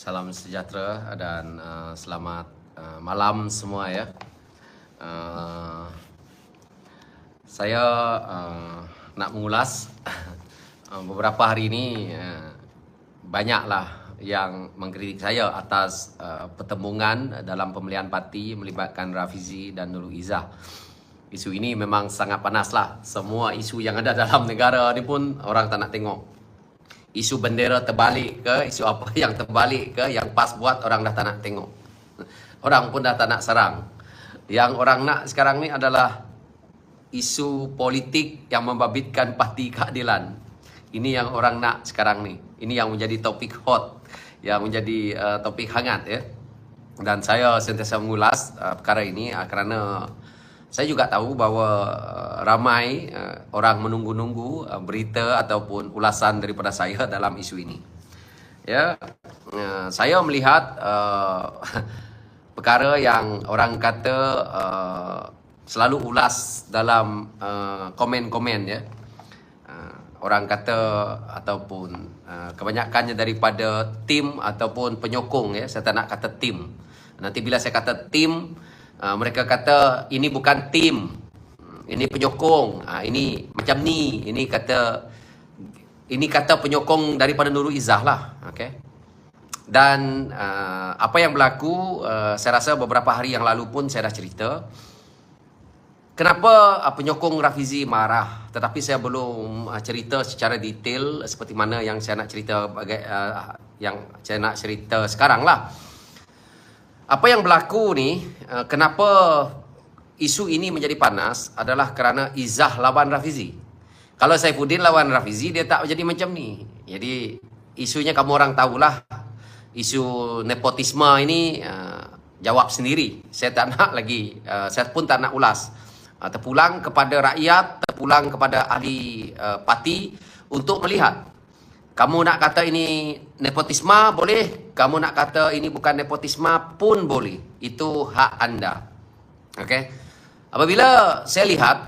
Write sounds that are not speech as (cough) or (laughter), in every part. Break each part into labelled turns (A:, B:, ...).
A: salam sejahtera dan uh, selamat uh, malam semua ya. Uh, saya uh, nak mengulas (laughs) uh, beberapa hari ini uh, banyaklah yang mengkritik saya atas uh, pertembungan dalam pemilihan parti melibatkan Rafizi dan Nurul Izzah. Isu ini memang sangat panas lah. Semua isu yang ada (laughs) dalam negara ni pun orang tak nak tengok isu bendera terbalik ke, isu apa (laughs) yang terbalik ke, yang pas buat orang dah tak nak tengok. Orang pun dah tak nak serang. Yang orang nak sekarang ni adalah isu politik yang membabitkan parti keadilan. Ini yang orang nak sekarang ni. Ini yang menjadi topik hot, yang menjadi uh, topik hangat ya. Dan saya sentiasa mengulas uh, perkara ini uh, kerana saya juga tahu bahawa uh, ramai uh, orang menunggu-nunggu uh, berita ataupun ulasan daripada saya dalam isu ini. Ya, saya melihat uh, (laughs) perkara yang orang kata uh, selalu ulas dalam uh, komen-komen ya. Uh, orang kata ataupun uh, kebanyakannya daripada tim ataupun penyokong ya. Saya tak nak kata tim. Nanti bila saya kata tim Uh, mereka kata ini bukan tim. Ini penyokong. Uh, ini macam ni. Ini kata ini kata penyokong daripada Nurul Izzah lah. Okay. Dan uh, apa yang berlaku, uh, saya rasa beberapa hari yang lalu pun saya dah cerita. Kenapa penyokong Rafizi marah? Tetapi saya belum cerita secara detail seperti mana yang saya nak cerita bagai, uh, yang saya nak cerita sekarang lah apa yang berlaku ni uh, kenapa isu ini menjadi panas adalah kerana Izah lawan Rafizi. Kalau Saifuddin lawan Rafizi dia tak jadi macam ni. Jadi isunya kamu orang tahulah isu nepotisme ini uh, jawab sendiri. Saya tak (laughs) nak lagi uh, saya pun tak nak ulas. Uh, terpulang kepada rakyat, terpulang kepada ahli uh, parti untuk melihat kamu nak kata ini nepotisme boleh. Kamu nak kata ini bukan nepotisme pun boleh. Itu hak anda. Okey. Apabila saya lihat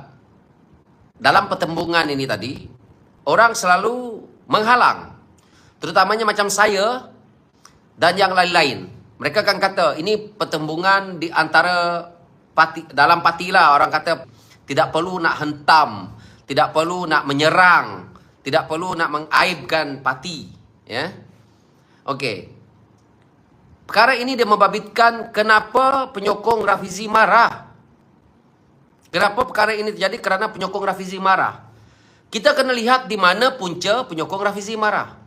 A: dalam pertembungan ini tadi, orang selalu menghalang. Terutamanya macam saya dan yang lain-lain. Mereka akan kata ini pertembungan di antara parti, dalam parti lah orang kata tidak perlu nak hentam, tidak perlu nak menyerang, tidak perlu nak mengaibkan parti. Ya. Okey. Perkara ini dia membabitkan kenapa penyokong Rafizi marah. Kenapa perkara ini terjadi? Kerana penyokong Rafizi marah. Kita kena lihat di mana punca penyokong Rafizi marah.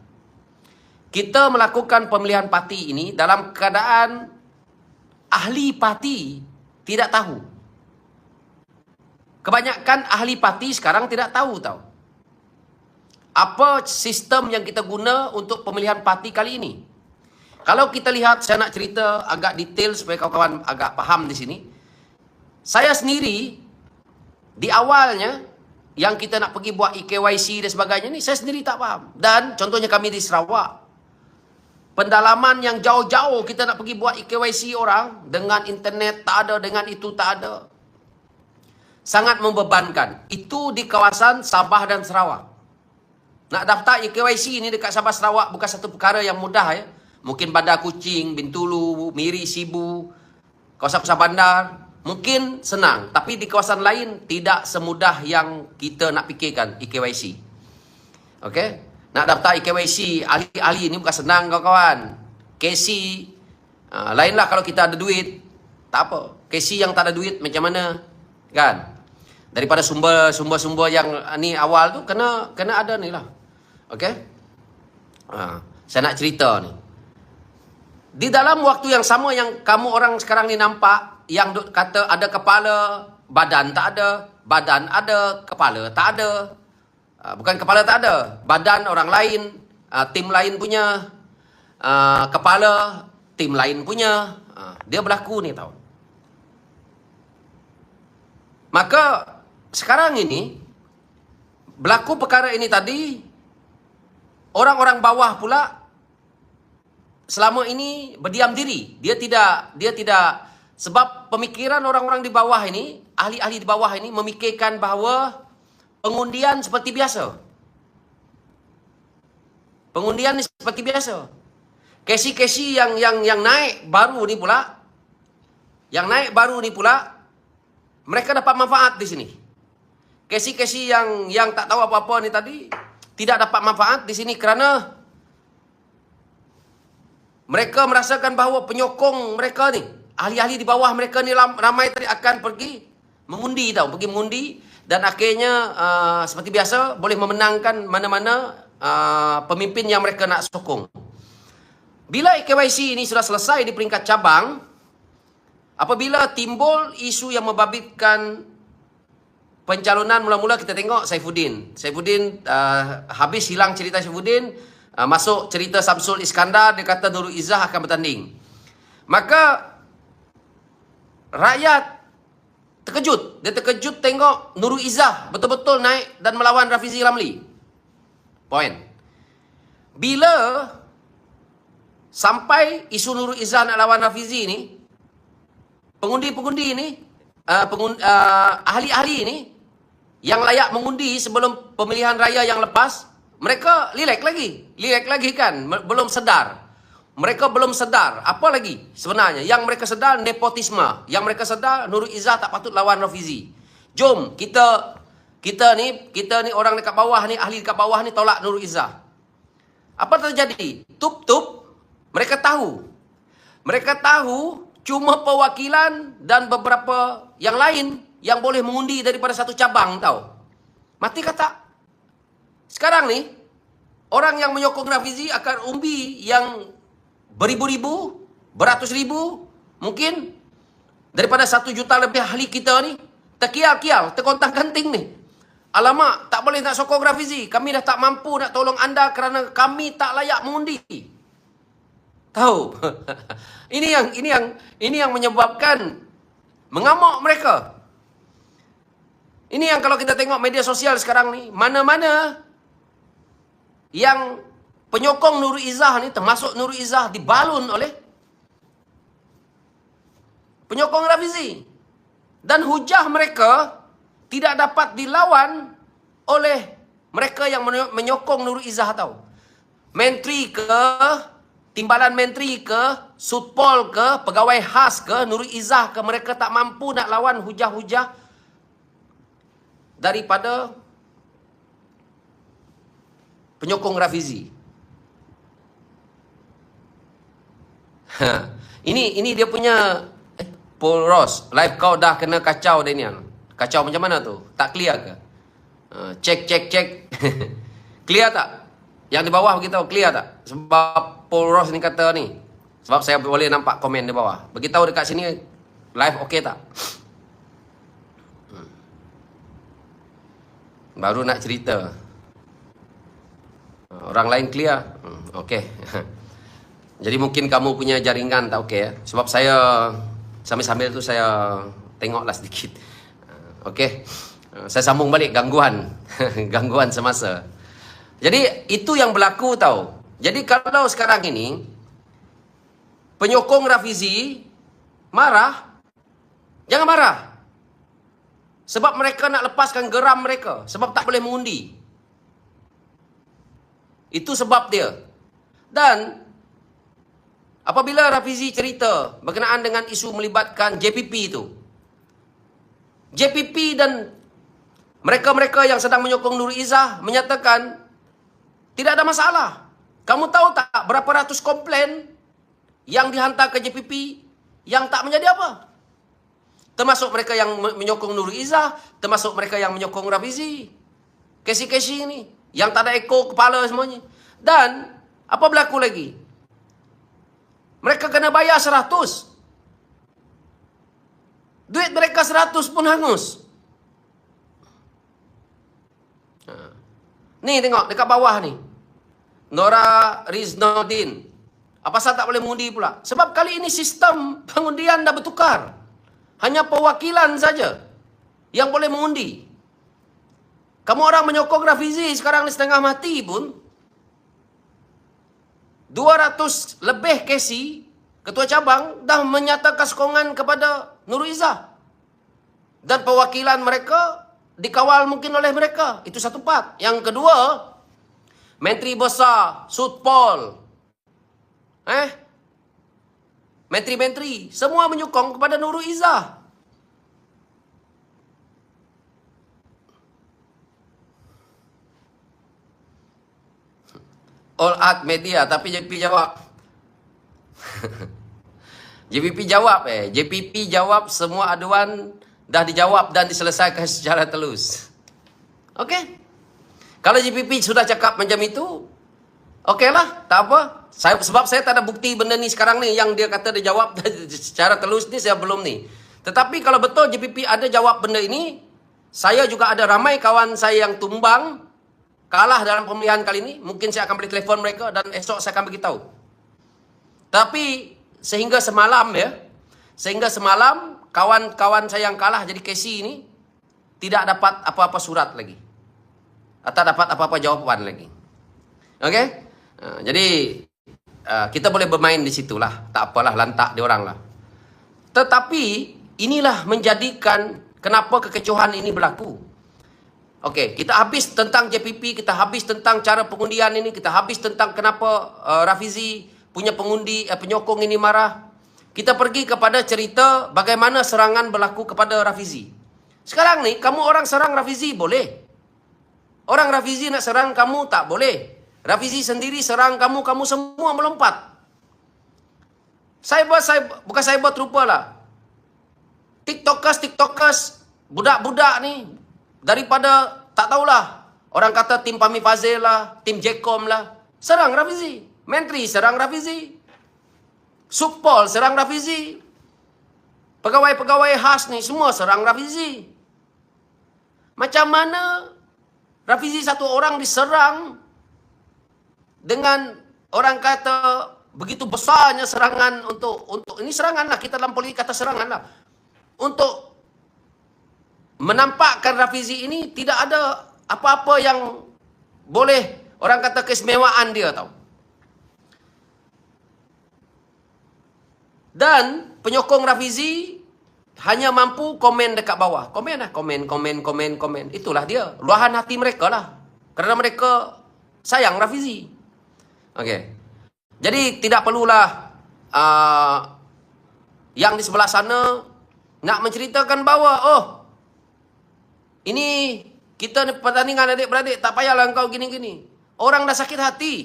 A: Kita melakukan pemilihan parti ini dalam keadaan ahli parti tidak tahu. Kebanyakan ahli parti sekarang tidak tahu tahu apa sistem yang kita guna untuk pemilihan parti kali ini. Kalau kita lihat, saya nak cerita agak detail supaya kawan-kawan agak faham di sini. Saya sendiri, di awalnya, yang kita nak pergi buat EKYC dan sebagainya ni, saya sendiri tak faham. Dan contohnya kami di Sarawak, pendalaman yang jauh-jauh kita nak pergi buat EKYC orang, dengan internet tak ada, dengan itu tak ada. Sangat membebankan. Itu di kawasan Sabah dan Sarawak. Nak daftar KYC ni dekat Sabah Sarawak bukan satu perkara yang mudah ya. Mungkin Bandar Kucing, Bintulu, Miri, Sibu, kawasan-kawasan bandar mungkin senang, tapi di kawasan lain tidak semudah yang kita nak fikirkan KYC. Okey? Nak daftar KYC ahli-ahli ni bukan senang kawan-kawan. KC uh, lainlah kalau kita ada duit, tak apa. KC yang tak ada duit macam mana? Kan? Daripada sumber-sumber yang ni awal tu kena kena ada ni lah. Okey? Ha, saya nak cerita ni. Di dalam waktu yang sama yang kamu orang sekarang ni nampak yang kata ada kepala, badan tak ada, badan ada, kepala tak ada. Ha, bukan kepala tak ada, badan orang lain, ha, tim lain punya, ha, kepala tim lain punya. Ha, dia berlaku ni tau. Maka sekarang ini berlaku perkara ini tadi orang-orang bawah pula selama ini berdiam diri. Dia tidak dia tidak sebab pemikiran orang-orang di bawah ini ahli-ahli di bawah ini memikirkan bahawa pengundian seperti biasa. Pengundian seperti biasa. Kesi-kesi yang yang yang naik baru ni pula, yang naik baru ni pula, mereka dapat manfaat di sini. Kesi-kesi yang yang tak tahu apa-apa ni tadi tidak dapat manfaat di sini kerana mereka merasakan bahawa penyokong mereka ni, ahli-ahli di bawah mereka ni ramai tadi akan pergi mengundi tau, pergi mengundi dan akhirnya uh, seperti biasa boleh memenangkan mana-mana uh, pemimpin yang mereka nak sokong. Bila KYC ini sudah selesai di peringkat cabang, apabila timbul isu yang membabitkan pencalonan mula-mula kita tengok Saifuddin. Saifuddin uh, habis hilang cerita Saifuddin, Uh, masuk cerita Samsul Iskandar, dia kata Nurul Izzah akan bertanding. Maka, rakyat terkejut. Dia terkejut tengok Nurul Izzah betul-betul naik dan melawan Rafizi Ramli. Poin. Bila sampai isu Nurul Izzah nak lawan Rafizi ni, pengundi-pengundi ni, uh, pengundi, uh, ahli-ahli ni, yang layak mengundi sebelum pemilihan raya yang lepas, mereka lilek lagi. Lilek lagi kan. Belum sedar. Mereka belum sedar. Apa lagi sebenarnya? Yang mereka sedar nepotisme. Yang mereka sedar Nurul Izzah tak patut lawan Rafizi. Jom kita kita ni kita ni orang dekat bawah ni ahli dekat bawah ni tolak Nurul Izzah. Apa terjadi? Tup-tup mereka tahu. Mereka tahu cuma perwakilan dan beberapa yang lain yang boleh mengundi daripada satu cabang tahu. Mati kata sekarang ni, orang yang menyokong Rafizi akan umbi yang beribu-ribu, beratus ribu, mungkin daripada satu juta lebih ahli kita ni, terkial-kial, terkontang kanting ni. Alamak, tak boleh nak sokong Rafizi. Kami dah tak mampu nak tolong anda kerana kami tak layak mengundi. Tahu? (laughs) ini yang ini yang ini yang menyebabkan mengamuk mereka. Ini yang kalau kita tengok media sosial sekarang ni, mana-mana yang penyokong Nurul Izzah ni termasuk Nurul Izzah dibalun oleh penyokong Rafizi. Dan hujah mereka tidak dapat dilawan oleh mereka yang menyokong Nurul Izzah tahu. Menteri ke, timbalan menteri ke, sutpol ke, pegawai khas ke, Nurul Izzah ke, mereka tak mampu nak lawan hujah-hujah daripada penyokong Rafizi. Ha. Ini ini dia punya eh, Paul Ross, live kau dah kena kacau Daniel. Kacau macam mana tu? Tak clear ke? Check check check. (laughs) clear tak? Yang di bawah beritahu clear tak? Sebab Paul Ross ni kata ni. Sebab saya boleh nampak komen di bawah. Beritahu dekat sini live okey tak? Baru nak cerita. Orang lain clear? Hmm, okey. (laughs) Jadi mungkin kamu punya jaringan tak okey ya. Sebab saya sambil-sambil tu saya tengoklah sedikit. (laughs) Okey. Saya sambung balik gangguan. (laughs) gangguan semasa. Jadi itu yang berlaku tau. Jadi kalau sekarang ini penyokong Rafizi marah, jangan marah. Sebab mereka nak lepaskan geram mereka. Sebab tak boleh mengundi. Itu sebab dia. Dan apabila Rafizi cerita berkenaan dengan isu melibatkan JPP itu. JPP dan mereka-mereka yang sedang menyokong Nur Izzah menyatakan tidak ada masalah. Kamu tahu tak berapa ratus komplain yang dihantar ke JPP yang tak menjadi apa? Termasuk mereka yang menyokong Nur Izzah, termasuk mereka yang menyokong Rafizi. Kesi-kesi ini yang tak ada ekor kepala semuanya. Dan apa berlaku lagi? Mereka kena bayar seratus. Duit mereka seratus pun hangus. Ha. Ni tengok dekat bawah ni. Nora Riznodin. Apa sahaja tak boleh mengundi pula? Sebab kali ini sistem pengundian dah bertukar. Hanya perwakilan saja yang boleh mengundi. Kamu orang menyokong Rafizi sekarang ni setengah mati pun. 200 lebih kesi ketua cabang dah menyatakan sokongan kepada Nur Izzah. Dan perwakilan mereka dikawal mungkin oleh mereka. Itu satu part. Yang kedua, Menteri Besar Sutpol Eh? Menteri-menteri semua menyokong kepada Nurul Izzah. All Art Media tapi JPP jawab. (laughs) JPP jawab eh. JPP jawab semua aduan dah dijawab dan diselesaikan (laughs) secara telus. Okey. Kalau JPP sudah cakap macam itu, okeylah, tak apa. Saya sebab saya tak ada bukti benda ni sekarang ni yang dia kata dia jawab (laughs) secara telus ni saya belum ni. Tetapi kalau betul JPP ada jawab benda ini, saya juga ada ramai kawan saya yang tumbang kalah dalam pemilihan kali ini, mungkin saya akan beri telefon mereka dan esok saya akan beritahu. Tapi sehingga semalam ya, sehingga semalam kawan-kawan saya yang kalah jadi Casey ini tidak dapat apa-apa surat lagi. Atau dapat apa-apa jawaban lagi. Okey? Jadi uh, kita boleh bermain di situlah. Tak apalah lantak di orang lah. Tetapi inilah menjadikan kenapa kekecohan ini berlaku. Okey, kita habis tentang JPP, kita habis tentang cara pengundian ini, kita habis tentang kenapa uh, Rafizi punya pengundi uh, penyokong ini marah. Kita pergi kepada cerita bagaimana serangan berlaku kepada Rafizi. Sekarang ni kamu orang serang Rafizi boleh. Orang Rafizi nak serang kamu tak boleh. Rafizi sendiri serang kamu, kamu semua melompat. Saya buat saya bukan saya buat rupa lah. TikTokers, TikTokers, budak-budak ni daripada tak tahulah orang kata tim Pami Fazil lah, tim Jekom lah, serang Rafizi. Menteri serang Rafizi. Sukpol serang Rafizi. Pegawai-pegawai khas ni semua serang Rafizi. Macam mana Rafizi satu orang diserang dengan orang kata begitu besarnya serangan untuk untuk ini serangan lah kita dalam politik kata serangan lah untuk menampakkan Rafizi ini tidak ada apa-apa yang boleh orang kata keistimewaan dia tau. Dan penyokong Rafizi hanya mampu komen dekat bawah. Komen lah. Komen, komen, komen, komen. Itulah dia. Luahan hati mereka lah. Kerana mereka sayang Rafizi. Okey. Jadi tidak perlulah uh, yang di sebelah sana nak menceritakan bahawa oh ini kita pertandingan adik-beradik tak payahlah engkau gini-gini. Orang dah sakit hati.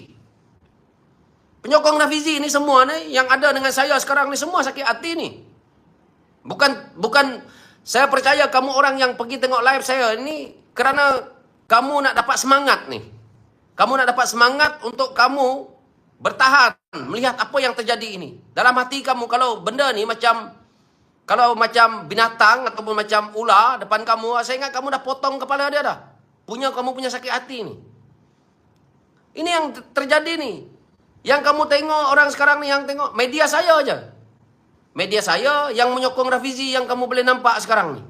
A: Penyokong Rafizi ni semua ni yang ada dengan saya sekarang ni semua sakit hati ni. Bukan bukan saya percaya kamu orang yang pergi tengok live saya ni kerana kamu nak dapat semangat ni. Kamu nak dapat semangat untuk kamu bertahan melihat apa yang terjadi ini. Dalam hati kamu kalau benda ni macam kalau macam binatang ataupun macam ular depan kamu, saya ingat kamu dah potong kepala dia dah. Punya kamu punya sakit hati ni. Ini yang terjadi ni. Yang kamu tengok orang sekarang ni yang tengok media saya aja. Media saya yang menyokong Rafizi yang kamu boleh nampak sekarang ni.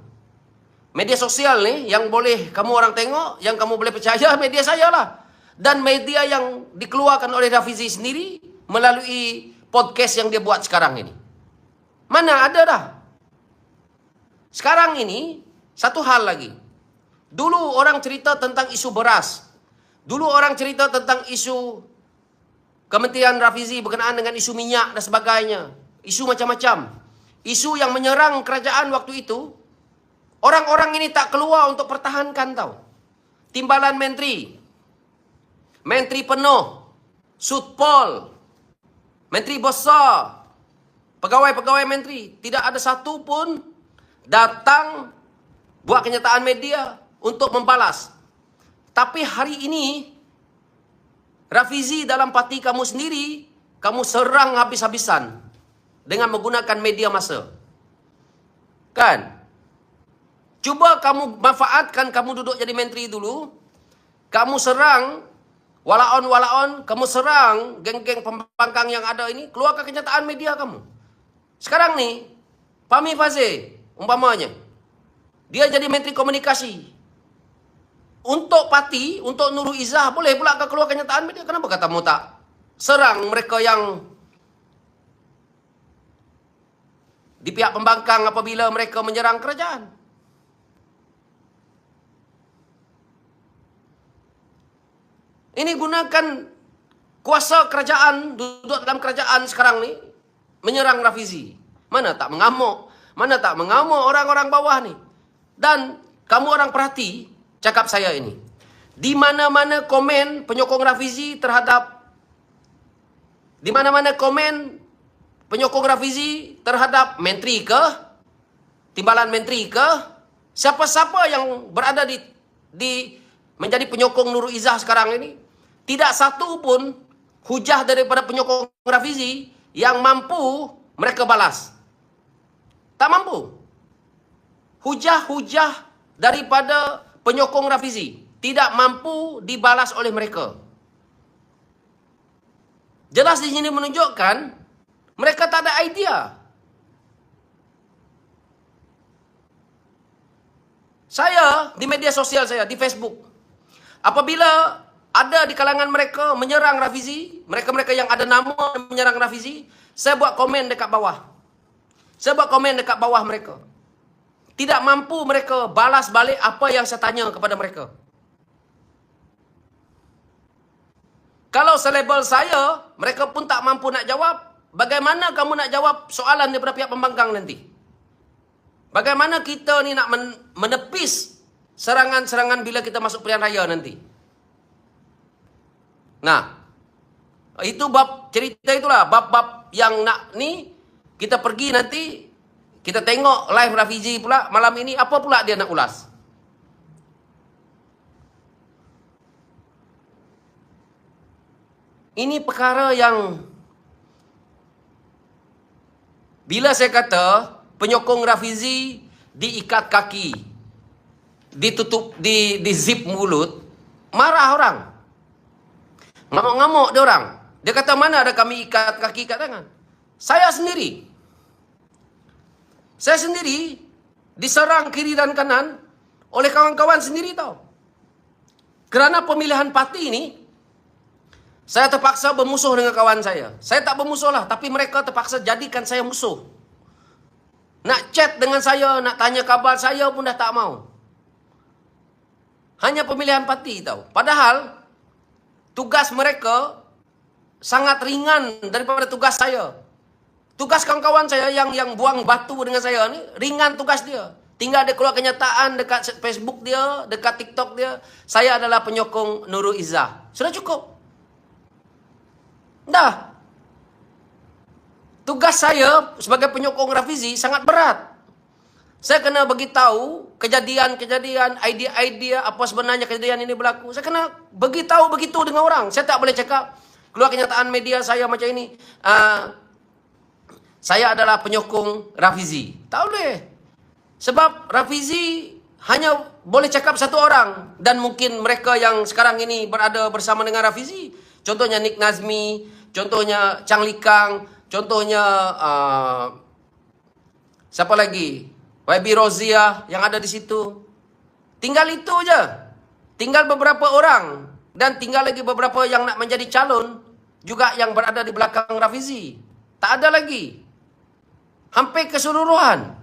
A: Media sosial ni yang boleh kamu orang tengok, yang kamu boleh percaya (laughs) media saya lah. Dan media yang dikeluarkan oleh Rafizi sendiri melalui podcast yang dia buat sekarang ini. Mana ada dah sekarang ini, satu hal lagi. Dulu orang cerita tentang isu beras. Dulu orang cerita tentang isu Kementerian Rafizi berkenaan dengan isu minyak dan sebagainya. Isu macam-macam. Isu yang menyerang kerajaan waktu itu. Orang-orang ini tak keluar untuk pertahankan tahu. Timbalan menteri. Menteri penuh. Sutpol. Menteri besar. Pegawai-pegawai menteri. Tidak ada satu pun datang buat kenyataan media untuk membalas. Tapi hari ini Rafizi dalam parti kamu sendiri kamu serang habis-habisan dengan menggunakan media masa. Kan? Cuba kamu manfaatkan kamu duduk jadi menteri dulu. Kamu serang walaon-walaon, kamu serang geng-geng pembangkang yang ada ini, keluarkan kenyataan media kamu. Sekarang ni, Pami Fazil, umpamanya dia jadi menteri komunikasi. Untuk parti untuk Nurul Izzah boleh pula ke keluar kenyataan media? Kenapa kata mu tak serang mereka yang di pihak pembangkang apabila mereka menyerang kerajaan ini gunakan kuasa kerajaan duduk dalam kerajaan sekarang ni menyerang Rafizi. Mana tak mengamuk, mana tak mengamuk orang-orang bawah ni. Dan kamu orang perhati cakap saya ini. Di mana-mana komen penyokong Rafizi terhadap di mana-mana komen penyokong Rafizi terhadap menteri ke, timbalan menteri ke, siapa-siapa yang berada di di menjadi penyokong Nurul Izzah sekarang ini, tidak satu pun hujah daripada penyokong Rafizi yang mampu mereka balas. Tak mampu. Hujah-hujah daripada penyokong Rafizi tidak mampu dibalas oleh mereka. Jelas di sini menunjukkan mereka tak ada idea. Saya di media sosial saya di Facebook apabila ada di kalangan mereka menyerang Rafizi, mereka-mereka yang ada nama menyerang Rafizi, saya buat komen dekat bawah. Saya buat komen dekat bawah mereka. Tidak mampu mereka balas balik apa yang saya tanya kepada mereka. Kalau selebel saya, mereka pun tak mampu nak jawab. Bagaimana kamu nak jawab soalan daripada pihak pembangkang nanti? Bagaimana kita ni nak menepis serangan-serangan bila kita masuk pilihan raya nanti? Nah, itu bab cerita itulah. Bab-bab yang nak ni, kita pergi nanti, kita tengok live Rafizi pula malam ini, apa pula dia nak ulas? Ini perkara yang bila saya kata penyokong Rafizi diikat kaki, ditutup di di zip mulut, marah orang. Ngamuk-ngamuk dia orang. Dia kata mana ada kami ikat kaki kat tangan? Saya sendiri. Saya sendiri diserang kiri dan kanan oleh kawan-kawan sendiri tau. Kerana pemilihan parti ini saya terpaksa bermusuh dengan kawan saya. Saya tak bermusuh lah. Tapi mereka terpaksa jadikan saya musuh. Nak chat dengan saya, nak tanya kabar saya pun dah tak mau. Hanya pemilihan parti tahu. Padahal, tugas mereka sangat ringan daripada tugas saya. Tugas kawan-kawan saya yang yang buang batu dengan saya ni, ringan tugas dia. Tinggal dia keluar kenyataan dekat Facebook dia, dekat TikTok dia. Saya adalah penyokong Nurul Izzah. Sudah cukup. Dah. Tugas saya sebagai penyokong Rafizi sangat berat. Saya kena bagi tahu kejadian-kejadian, idea-idea apa sebenarnya kejadian ini berlaku. Saya kena bagi tahu begitu dengan orang. Saya tak boleh cakap keluar kenyataan media saya macam ini. Uh, saya adalah penyokong Rafizi. Tak boleh. Sebab Rafizi hanya boleh cakap satu orang dan mungkin mereka yang sekarang ini berada bersama dengan Rafizi. Contohnya Nick Nazmi, contohnya Chang Likang, contohnya uh, siapa lagi? YB Rozia yang ada di situ. Tinggal itu je. Tinggal beberapa orang dan tinggal lagi beberapa yang nak menjadi calon juga yang berada di belakang Rafizi. Tak ada lagi. Hampir keseluruhan.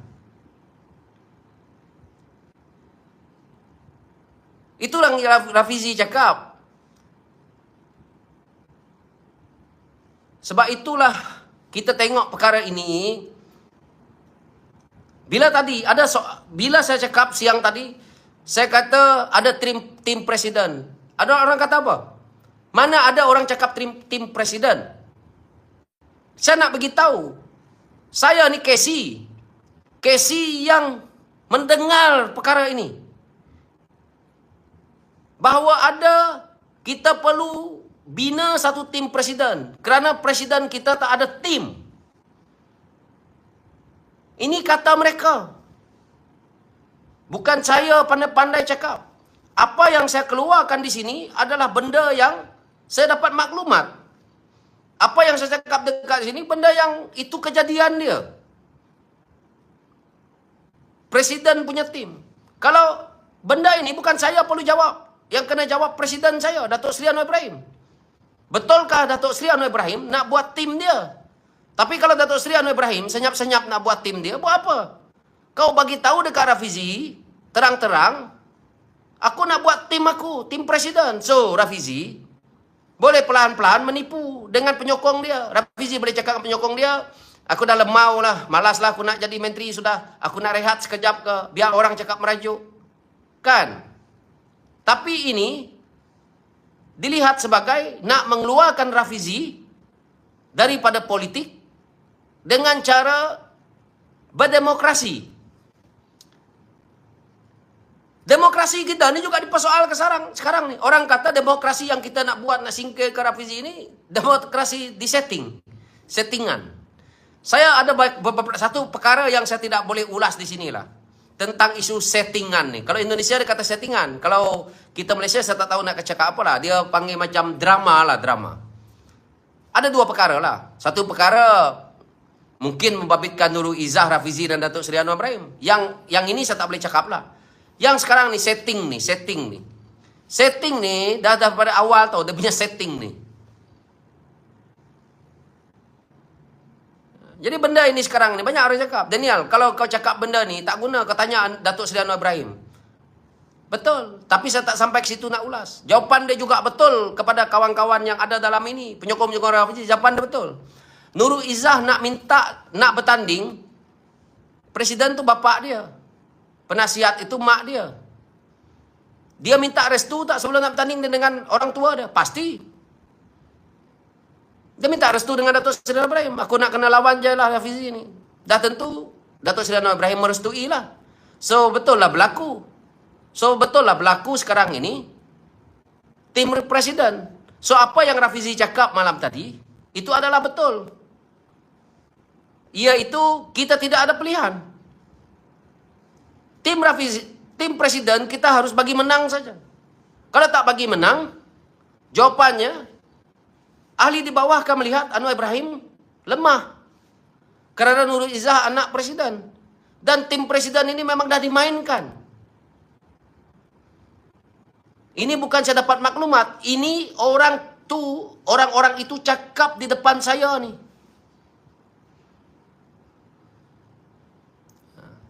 A: Itulah yang Rafizi cakap. Sebab itulah kita tengok perkara ini. Bila tadi ada so, bila saya cakap siang tadi, saya kata ada tim tim presiden. Ada orang kata apa? Mana ada orang cakap tim tim presiden? Saya nak bagi tahu. Saya ni Casey. Casey yang mendengar perkara ini. Bahawa ada kita perlu bina satu tim presiden kerana presiden kita tak ada tim. Ini kata mereka. Bukan saya pandai-pandai cakap. Apa yang saya keluarkan di sini adalah benda yang saya dapat maklumat. Apa yang saya cakap dekat sini benda yang itu kejadian dia. Presiden punya tim. Kalau benda ini bukan saya perlu jawab. Yang kena jawab presiden saya, Datuk Seri Anwar Ibrahim. Betulkah Datuk Seri Anwar Ibrahim nak buat tim dia? Tapi kalau Datuk Seri Anwar Ibrahim senyap-senyap nak buat tim dia, buat apa? Kau bagi tahu dekat Rafizi, terang-terang, aku nak buat tim aku, tim presiden. So, Rafizi, boleh pelan-pelan menipu dengan penyokong dia. Rafizi boleh cakap dengan penyokong dia, aku dah lemau lah, malas lah aku nak jadi menteri sudah. Aku nak rehat sekejap ke, biar orang cakap merajuk. Kan? Tapi ini dilihat sebagai nak mengeluarkan Rafizi daripada politik dengan cara berdemokrasi. Demokrasi kita ni juga dipersoal ke sekarang. Sekarang ni orang kata demokrasi yang kita nak buat nak singkir ke Rafizi ini demokrasi di setting, settingan. Saya ada beberapa satu perkara yang saya tidak boleh ulas di sinilah tentang isu settingan ni. Kalau Indonesia dia kata settingan, kalau kita Malaysia saya tak tahu nak cakap apa lah. Dia panggil macam drama lah drama. Ada dua perkara lah. Satu perkara mungkin membabitkan Nurul Izzah, Rafizi dan Datuk Seri Anwar Ibrahim. Yang yang ini saya tak boleh cakap lah. Yang sekarang ni setting ni, setting ni. Setting ni dah daripada awal tau dia punya setting ni. Jadi benda ini sekarang ni banyak orang cakap, Daniel, kalau kau cakap benda ni tak guna kau tanya Datuk Seri Anwar Ibrahim. Betul, tapi saya tak sampai ke situ nak ulas. Jawapan dia juga betul kepada kawan-kawan yang ada dalam ini, penyokong-penyokong Rafizi, jawapan dia betul. Nurul Izzah nak minta nak bertanding, presiden tu bapak dia. Penasihat itu mak dia. Dia minta restu tak sebelum nak bertanding dengan orang tua dia? Pasti. Dia minta restu dengan Datuk Seri Ibrahim. Aku nak kena lawan je lah Hafizi ni. Dah tentu Datuk Seri Ibrahim merestui lah. So betul lah berlaku. So betul lah berlaku sekarang ini. Tim presiden. So apa yang Rafizi cakap malam tadi. Itu adalah betul. Iaitu kita tidak ada pilihan tim tim presiden kita harus bagi menang saja. Kalau tak bagi menang, jawapannya ahli di bawah akan melihat Anwar Ibrahim lemah. Kerana Nurul Izzah anak presiden. Dan tim presiden ini memang dah dimainkan. Ini bukan saya dapat maklumat. Ini orang tu, orang-orang itu cakap di depan saya ni.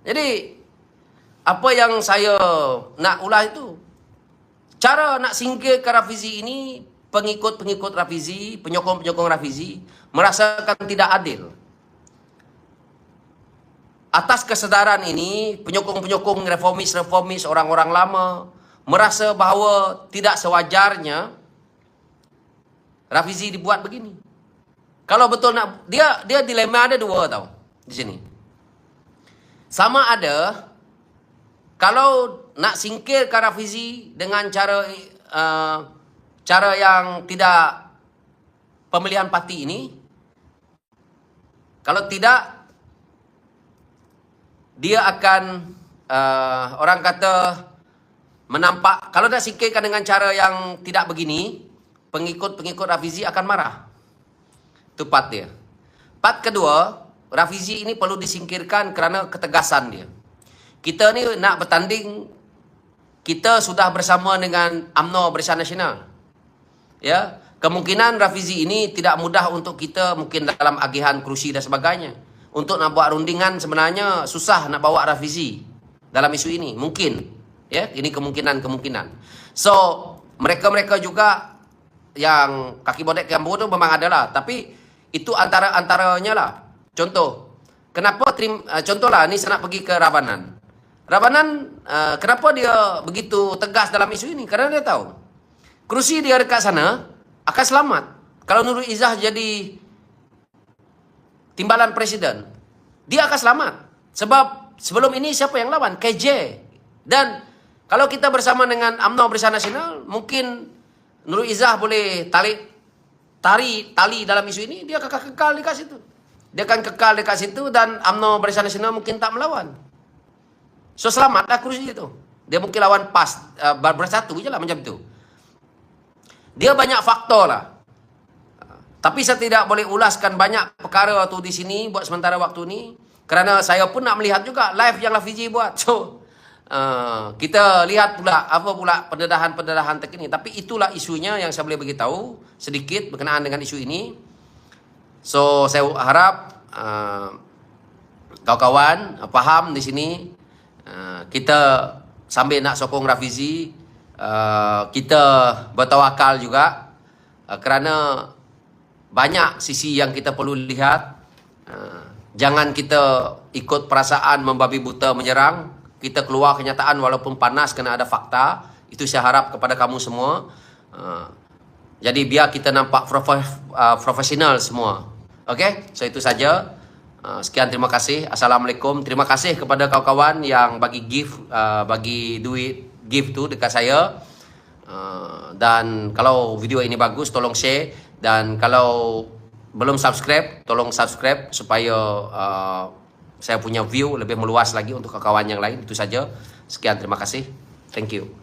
A: Jadi apa yang saya nak ulas itu cara nak singgah ke Rafizi ini pengikut-pengikut Rafizi penyokong-penyokong Rafizi merasakan tidak adil. Atas kesedaran ini penyokong-penyokong reformis-reformis orang-orang lama merasa bahawa tidak sewajarnya Rafizi dibuat begini. Kalau betul nak dia dia dilema ada dua tau di sini sama ada kalau nak singkirkan Rafizi dengan cara uh, cara yang tidak pemilihan parti ini, kalau tidak dia akan uh, orang kata menampak kalau nak singkirkan dengan cara yang tidak begini, pengikut-pengikut Rafizi akan marah. Itu part dia. Part kedua, Rafizi ini perlu disingkirkan kerana ketegasan dia kita ni nak bertanding kita sudah bersama dengan AMNO Barisan Nasional. Ya, kemungkinan Rafizi ini tidak mudah untuk kita mungkin dalam agihan kerusi dan sebagainya. Untuk nak buat rundingan sebenarnya susah nak bawa Rafizi dalam isu ini. Mungkin. Ya, ini kemungkinan-kemungkinan. So, mereka-mereka juga yang kaki bodek kambu tu memang adalah. Tapi itu antara-antaranya lah. Contoh. Kenapa, trim, uh, contohlah ni saya nak pergi ke Rabanan. Rabanan uh, kenapa dia begitu tegas dalam isu ini? Karena dia tahu kerusi dia dekat sana akan selamat. Kalau Nurul Izzah jadi timbalan presiden, dia akan selamat. Sebab sebelum ini siapa yang lawan? KJ. Dan kalau kita bersama dengan UMNO Barisan Nasional, mungkin Nurul Izzah boleh tarik tari tali dalam isu ini, dia akan kekal dekat situ. Dia akan kekal dekat situ dan UMNO Barisan Nasional mungkin tak melawan. So selamatlah kursi itu. Dia mungkin lawan PAS uh, bersatu je lah macam tu. Dia banyak faktor lah. Tapi saya tidak boleh ulaskan banyak perkara waktu di sini buat sementara waktu ni. Kerana saya pun nak melihat juga live yang Lafizi buat. (laughs) So, uh, kita lihat pula apa pula pendedahan-pendedahan terkini. Tapi itulah isunya yang saya boleh beritahu sedikit berkenaan dengan isu ini. So, saya harap uh, kawan-kawan uh, faham di sini Ah, kita sambil nak sokong Rafizi uh, kita bertawakal juga uh, kerana banyak sisi yang kita perlu lihat. Uh, jangan kita ikut perasaan membabi buta menyerang. Kita keluar kenyataan walaupun panas kena ada fakta. Itu saya harap kepada kamu semua. Uh, jadi biar kita nampak prof- uh, profesional semua. Okey, so itu saja. Uh, sekian terima kasih. Assalamualaikum. Terima kasih kepada kawan-kawan yang bagi gift uh, bagi duit gift tu dekat saya. Uh, dan kalau video ini bagus tolong share dan kalau belum subscribe tolong subscribe supaya uh, saya punya view lebih meluas lagi untuk kawan-kawan yang lain. Itu saja. Sekian terima kasih. Thank you.